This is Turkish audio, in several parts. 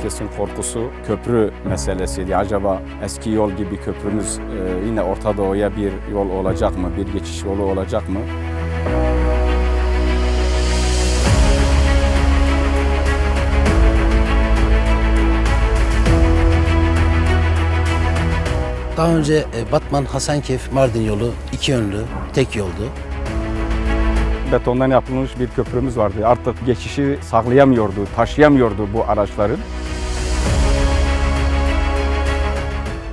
herkesin korkusu köprü meselesiydi. Acaba eski yol gibi köprümüz e, yine Orta Doğu'ya bir yol olacak mı? Bir geçiş yolu olacak mı? Daha önce e, Batman Hasankeyf Mardin yolu iki yönlü, tek yoldu. Betondan yapılmış bir köprümüz vardı. Artık geçişi sağlayamıyordu, taşıyamıyordu bu araçların.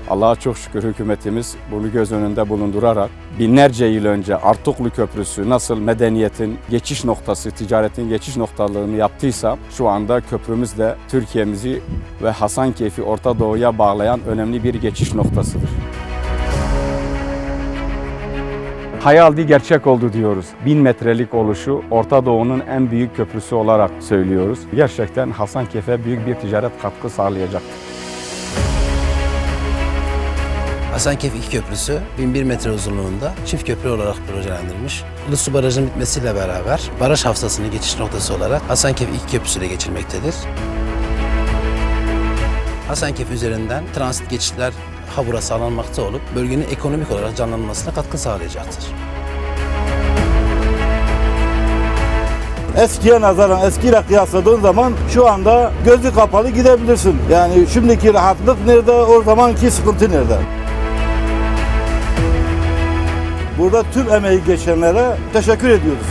Allah'a çok şükür hükümetimiz bunu göz önünde bulundurarak binlerce yıl önce Artuklu Köprüsü nasıl medeniyetin geçiş noktası, ticaretin geçiş noktalığını yaptıysa şu anda köprümüz de Türkiye'mizi ve Hasankeyf'i Orta Doğu'ya bağlayan önemli bir geçiş noktasıdır. Hayal değil gerçek oldu diyoruz. Bin metrelik oluşu Orta Doğu'nun en büyük köprüsü olarak söylüyoruz. Gerçekten Hasankeyf'e büyük bir ticaret katkı sağlayacaktır. Hasankeyf Köprüsü 1001 metre uzunluğunda çift köprü olarak projelendirilmiş. Ilısu Barajı'nın bitmesiyle beraber baraj haftasının geçiş noktası olarak Hasankeyf Köprüsü ile geçilmektedir. Hasankeyf üzerinden transit geçişler habura sağlanmakta olup bölgenin ekonomik olarak canlanmasına katkı sağlayacaktır. Eskiye nazaran eskiyle kıyasladığın zaman şu anda gözü kapalı gidebilirsin. Yani şimdiki rahatlık nerede, o zamanki sıkıntı nerede? Burada tüm emeği geçenlere teşekkür ediyoruz.